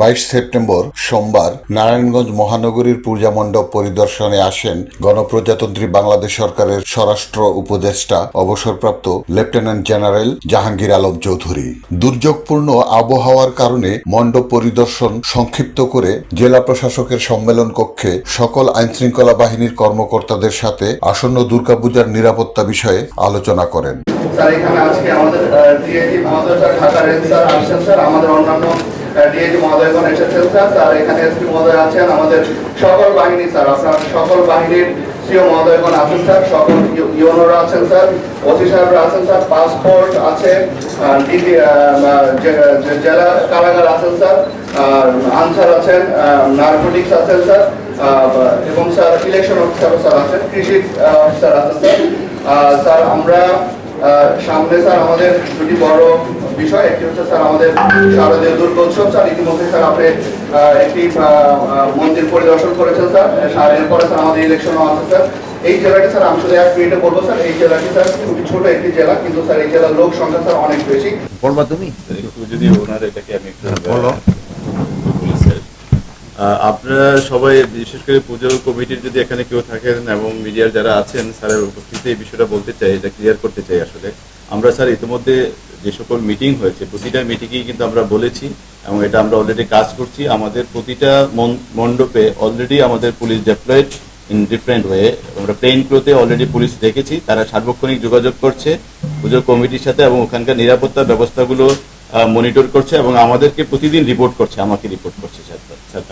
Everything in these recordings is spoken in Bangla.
বাইশ সেপ্টেম্বর সোমবার নারায়ণগঞ্জ মহানগরীর পূজা মণ্ডপ পরিদর্শনে আসেন গণপ্রজাতন্ত্রী বাংলাদেশ সরকারের স্বরাষ্ট্র উপদেষ্টা, অবসরপ্রাপ্ত লেফটেন্যান্ট জেনারেল জাহাঙ্গীর আলম চৌধুরী। দুর্যোগপূর্ণ আবহাওয়ার কারণে মণ্ডপ পরিদর্শন সংক্ষিপ্ত করে জেলা প্রশাসকের সম্মেলন কক্ষে সকল আইনশৃঙ্খলা বাহিনীর কর্মকর্তাদের সাথে আসন্ন দুর্গাপূজার নিরাপত্তা বিষয়ে আলোচনা করেন। স্যার, এখানে আজকে আমাদের স্যার ঢাকার এস স্যার আসছেন, স্যার। আমাদের অন্যান্য ডিআইজি মহোদয়গণ এসেছেন, স্যার। স্যার, এখানে এসপি মহোদয় আছেন, আমাদের সকল বাহিনী, স্যার আপনার সকল বাহিনীর সিও মহোদয়গণ আছেন, স্যার। সকল ইউনোরা আছেন, স্যার। ওসি সাহেবরা আছেন, স্যার। পাসপোর্ট আছে জেলা কারাগার আছেন, স্যার। আনসার আছেন নার্কোটিক্স আছেন, স্যার। এবং, স্যার ইলেকশন অফিসার স্যার, আছেন। কৃষি অফিসার আছেন, স্যার। স্যার, আমরা সামনে, স্যার, আমাদের দুটি বড় বিষয় একটি হচ্ছে স্যার আমাদের শারদীয় দুর্গোৎসব স্যার ইতিমধ্যে স্যার আপনি আহ, একটি মন্দির পরিদর্শন করেছেন স্যার আর এরপরে স্যার আমাদের ইলেকশনও আছে স্যার। এই জেলাটি স্যার আমি শুধু এক মিনিটে বলব স্যার এই জেলাটি স্যার খুবই ছোট একটি জেলা কিন্তু স্যার এই জেলার লোক সংখ্যা স্যার অনেক বেশি। বলবা তুমি? যদি ওনার এটাকে আমি একটু বলো। আপনারা সবাই বিশেষ করে পুজো কমিটির যদি এখানে কেউ থাকেন এবং মিডিয়ার যারা আছেন স্যারের উপস্থিতিতে এই বিষয়টা বলতে চাই এটা ক্লিয়ার করতে চাই আসলে। আমরা স্যার ইতিমধ্যে যে সকল মিটিং হয়েছে, প্রতিটা মিটিংয়েই কিন্তু আমরা বলেছি এবং এটা আমরা অলরেডি কাজ করছি। আমাদের প্রতিটা মণ্ডপে অলরেডি আমাদের police deployed in different way আমরা প্লেন ক্লোতে অলরেডি পুলিশ রেখেছি তারা সার্বক্ষণিক যোগাযোগ করছে পুজো কমিটির সাথে এবং ওখানকার নিরাপত্তা ব্যবস্থাগুলো মনিটর করছে এবং আমাদেরকে প্রতিদিন রিপোর্ট করছে, আমাকে রিপোর্ট করছে স্যার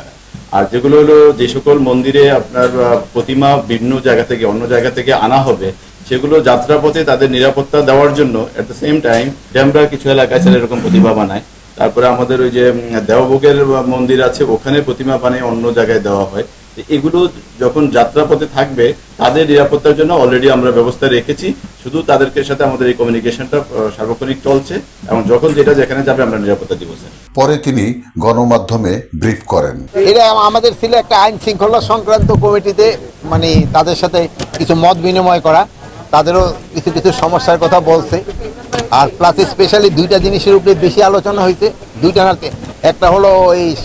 আর যেগুলো হলো যে সকল মন্দিরে আপনার প্রতিমা বিভিন্ন জায়গা থেকে, অন্য জায়গা থেকে আনা হবে সেগুলো যাত্রাপথে তাদের নিরাপত্তা দেওয়ার জন্য এট দ্য সেম টাইম আমরা কিছু এলাকায় স্যার এরকম প্রতিমা বানায়। তারপরে আমাদের ওই যে দেওভোগের মন্দির আছে ওখানে প্রতিমা বানিয়ে অন্য জায়গায় দেওয়া হয়। তো এগুলো যখন যাত্রাপথে থাকবে তাদের নিরাপত্তার জন্য অলরেডি আমরা ব্যবস্থা রেখেছি। শুধু তাদেরকে সাথে আমাদের এই কমিউনিকেশনটা সার্বক্ষণিক চলছে এবং যখন যেটা যেখানে যাবে আমরা নিরাপত্তা দিব পরে তিনি গণমাধ্যমে ব্রিফ করেন। এটা আমাদের ছিল একটা আইন শৃঙ্খলা সংক্রান্ত কমিটিতে মানে তাদের সাথে কিছু মত বিনিময় করা। তাদেরও কিছু কিছু সমস্যার কথা বলছে। আর প্লাস স্পেশালি দুইটা জিনিসের উপরে বেশি আলোচনা হয়েছে। দুইটা না, একটা হলো এই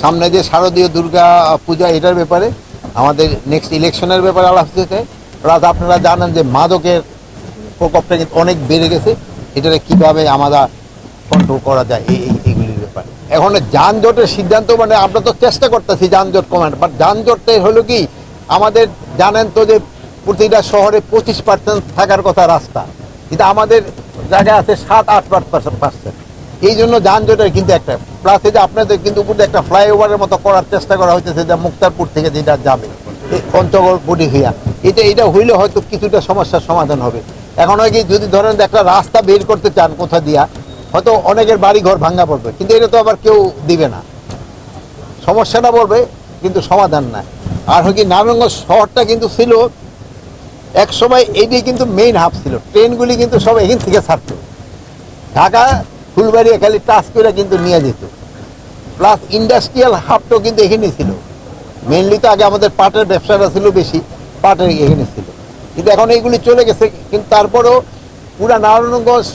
সামনে যে শারদীয় দুর্গা পূজা, এটার ব্যাপারে। আমাদের নেক্সট ইলেকশনের ব্যাপারে আলাপ হয়েছে প্লাস আপনারা জানেন যে মাদকের প্রকোপটা কিন্তু অনেক বেড়ে গেছে। এটাকে কীভাবে আমরা কন্ট্রোল করা যায় এই, এই- এইগুলির ব্যাপারে। এখন যানজটের সিদ্ধান্ত মানে আমরা তো চেষ্টা করতেছি যানজট কমানো বাট যানজটটা হলো কি, আমাদের জানেন তো যে প্রতিটা শহরে পঁচিশ পার্সেন্ট থাকার কথা রাস্তা। কিন্তু আমাদের জায়গা আছে সাত, আট পার্সেন্ট। এই জন্য যানজটের কিন্তু একটা প্লাস এই যে আপনাদের কিন্তু উপরে একটা ফ্লাইওভারের মতো করার চেষ্টা করা হইতেছে যে মুক্তারপুর থেকে যেটা যাবে পঞ্চগড় বুড়ি হইয়া। এটা এটা হইলে হয়তো কিছুটা সমস্যার সমাধান হবে। এখন হয় কি, যদি ধরেন একটা রাস্তা বের করতে চান কোথা দিয়া, হয়তো অনেকের বাড়ি ঘর ভাঙ্গা পড়বে। কিন্তু এটা তো আবার কেউ দিবে না। সমস্যাটা বলবে কিন্তু সমাধান নাই। আর হয় কি, নারায়ণগঞ্জ শহরটা কিন্তু ছিল এক সময় এইটাই কিন্তু মেইন হাব ছিল। ট্রেনগুলি কিন্তু সব এখান থেকে ছাড়তো। ঢাকা ফুলবাড়ি খালি টাচ করে কিন্তু নিয়ে যেত। প্লাস ইন্ডাস্ট্রিয়াল হাবটাও কিন্তু এখানেই ছিল। মেনলি তো আগে আমাদের পাটের ব্যবসাটা ছিল বেশি, পাটের এখানে ছিল। কিন্তু এখন এইগুলি চলে গেছে, কিন্তু তারপরেও পুরা নারায়ণগঞ্জ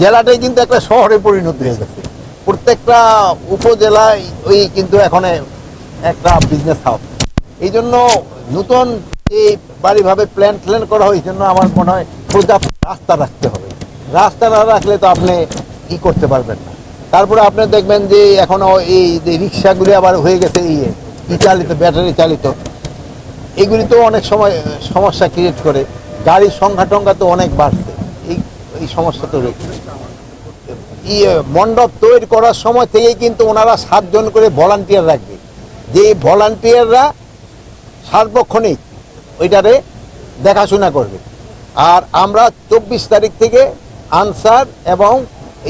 জেলাটাই কিন্তু একটা শহরে পরিণত হয়ে গেছে। প্রত্যেকটা উপজেলায় ওই কিন্তু এখন একটা বিজনেস হাব এই জন্য নতুন এই বাড়িভাবে প্ল্যান ট্ল্যান করা হয় জন্য আমার মনে হয় পর্যাপ্ত রাস্তা রাখতে হবে। রাস্তা না রাখলে তো আপনি ই করতে পারবেন না। তারপরে আপনি দেখবেন যে এখনও এই যে রিক্সাগুলি আবার হয়ে গেছে ইয়ে ই চালিত ব্যাটারি চালিত, এগুলি তো অনেক সময় সমস্যা ক্রিয়েট করে। গাড়ির সংখ্যা টংখ্যা তো অনেক বাড়ছে। এই এই সমস্যা তো রয়েছে। ইয়ে মণ্ডপ তৈরি করার সময় থেকেই কিন্তু ওনারা সাতজন করে ভলান্টিয়ার রাখবে। যে ভলান্টিয়াররা সার্বক্ষণিক ওইটারে দেখাশোনা করবে। আর আমরা চব্বিশ তারিখ থেকে আনসার এবং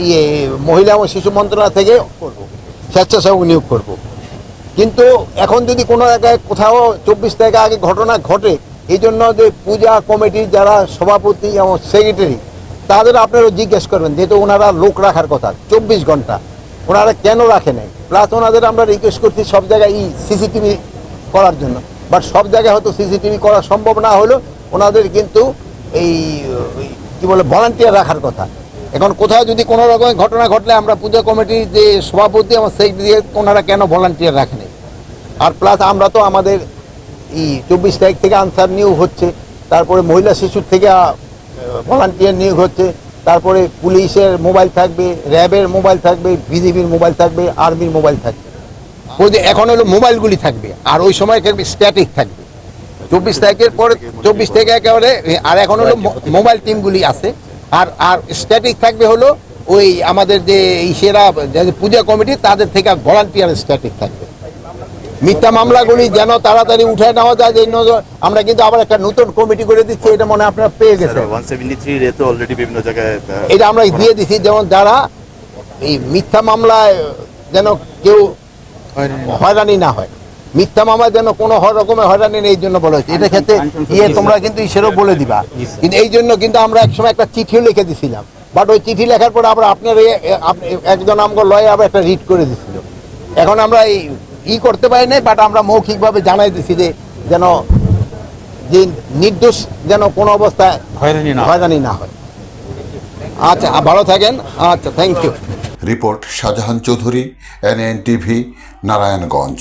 ইয়ে মহিলা ও শিশু মন্ত্রণালয় থেকে করব, স্বেচ্ছাসেবক নিয়োগ করব। কিন্তু এখন যদি কোনো জায়গায় কোথাও চব্বিশ তারিখ আগে ঘটনা ঘটে, এই জন্য যে পূজা কমিটির যারা সভাপতি এবং সেক্রেটারি, তাদের আপনারা জিজ্ঞেস করবেন, যেহেতু ওনারা লোক রাখার কথা, চব্বিশ ঘণ্টা। ওনারা কেন রাখে নাই? প্লাস ওনাদের আমরা রিকোয়েস্ট করছি সব জায়গায় ই সিসিটিভি করার জন্য। বাট সব জায়গায় হয়তো সিসিটিভি করা সম্ভব না হলেও ওনাদের কিন্তু এই কি বলে ভলান্টিয়ার রাখার কথা। এখন কোথাও যদি কোনো রকমের ঘটনা ঘটলে আমরা পূজা কমিটির যে সভাপতি, আমার সেক্রেটারি ওনারা কেন ভলান্টিয়ার রাখেনি? আর প্লাস আমরা তো আমাদের এই চব্বিশ তারিখ থেকে আনসার নিয়োগ হচ্ছে, তারপরে মহিলা শিশুর থেকে ভলান্টিয়ার নিয়োগ হচ্ছে, তারপরে পুলিশের মোবাইল থাকবে, র্যাবের মোবাইল থাকবে বিজিবির মোবাইল থাকবে, আর্মির মোবাইল থাকবে। যে এখন হলো মোবাইলগুলি থাকবে আর ওই সময় স্ট্যাটিক থাকবে। চব্বিশ তারিখের পরে চব্বিশ থেকে একেবারে আর এখন হলো মোবাইল টিমগুলি আছে। আর আর স্ট্যাটিক থাকবে হলো ওই আমাদের যে এই সেরা পূজা কমিটি তাদের থেকে ভলান্টিয়ার স্ট্যাটিক থাকবে। মিথ্যা মামলাগুলি যেন তাড়াতাড়ি উঠে নেওয়া যায় যে নজর- আমরা কিন্তু আবার একটা নতুন কমিটি করে দিচ্ছি এটা মনে আপনারা পেয়ে জায়গায় এটা আমরা দিয়ে দিছি যেমন যারা এই মিথ্যা মামলায় যেন কেউ হয়রানি না হয়। মিথ্যা মামলা যেন কোনো রকমের হয়রানি নেই এই জন্য বলা হয়েছে। এটা ক্ষেত্রে ইয়ে তোমরা কিন্তু সেটাও বলে দিবা। কিন্তু এই জন্য কিন্তু আমরা একসময় একটা চিঠিও লিখে দিছিলাম। বাট ওই চিঠি লেখার পরে আবার আপনার একজন আমগো লয়ে আবার একটা রিড করে দিছিল। এখন আমরা এই ই করতে পারি নাই বাট আমরা মৌখিকভাবে জানাই দিছি যে যেন যে নির্দোষ যেন কোনো অবস্থায় হয়রানি না হয়। হয়রানি না হয়। আচ্ছা ভালো থাকেন। আচ্ছা thank you report Shahjahan Chowdhury NN TV Narayanganj.